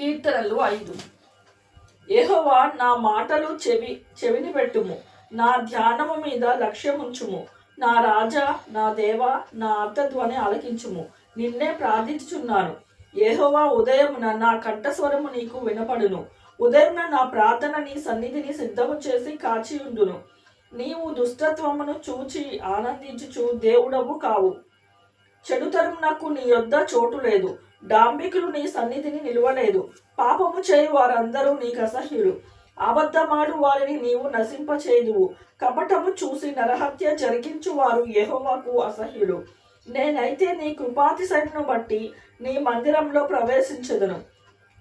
కీర్తనలు ఐదు. ఏహోవా నా మాటలు చెవి చెవిని పెట్టుము. నా ధ్యానము మీద లక్ష్యముంచుము. నా రాజా నా దేవ నా అర్థధ్వని ఆలకించుము. నిన్నే ప్రార్థించుచున్నాను. ఏహోవా ఉదయమున నా కంఠస్వరము నీకు వినపడును. ఉదయమున నా ప్రార్థన నీ సన్నిధిని సిద్ధము చేసి కాచియుండును. నీవు దుష్టత్వమును చూచి ఆనందించుచు దేవుడవు కావు. చెడుతరమునకు నీ యొద్ద చోటు లేదు. డాంబికులు నీ సన్నిధిని నిలవలేదు. పాపము చేయు వారందరూ నీకు అసహ్యులు అబద్ధమాడు వారిని నీవు నశింపచేయుదువు. కపటము చూసి నరహత్య జరిగించు వారు యహోవాకు అసహ్యులు. నేనైతే నీ కృపాతిశయమును బట్టి నీ మందిరంలో ప్రవేశించదును.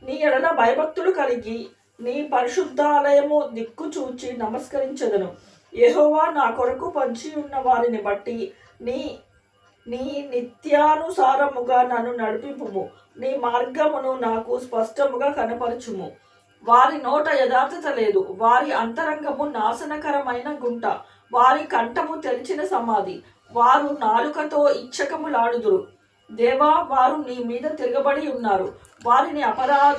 నీ ఎడల భయభక్తులు కలిగి నీ పరిశుద్ధాలయము దిక్కు చూచి నమస్కరించదును. యహోవా నా కొరకు పంచి ఉన్న వారిని బట్టి నీ నీ నిత్యానుసారముగా నన్ను నడిపింపుము. నీ మార్గమును నాకు స్పష్టముగా కనపరచుము. వారి నోట యథార్థత లేదు. వారి అంతరంగము నాశనకరమైన గుంట. వారి కంఠము తెరిచిన సమాధి. వారు నాలుకతో ఇచ్చకములాడుదురు. దేవా వారు నీ మీద తిరగబడి ఉన్నారు. వారిని అపరా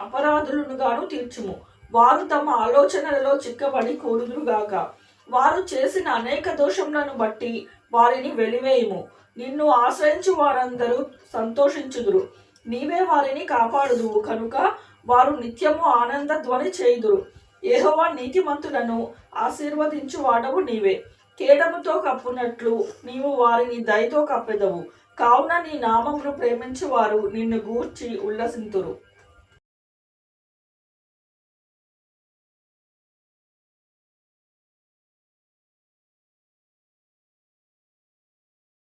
అపరాధులనుగాను తీర్చుము. వారు తమ ఆలోచనలలో చిక్కబడి కూడుదురుగాక. వారు చేసిన అనేక దోషములను బట్టి వారిని వెలివేయము. నిన్ను ఆశ్రయించు వారందరూ సంతోషించుదురు. నీవే వారిని కాపాడుదువు కనుక వారు నిత్యము ఆనంద ధ్వని చేయుదురు. ఏహోవా నీతిమంతులను ఆశీర్వదించు వాడవు నీవే. కేడముతో కప్పునట్లు నీవు వారిని దయతో కప్పెదవు. కావున నీ నామమును ప్రేమించి వారు నిన్ను గూర్చి ఉల్లసింతురు.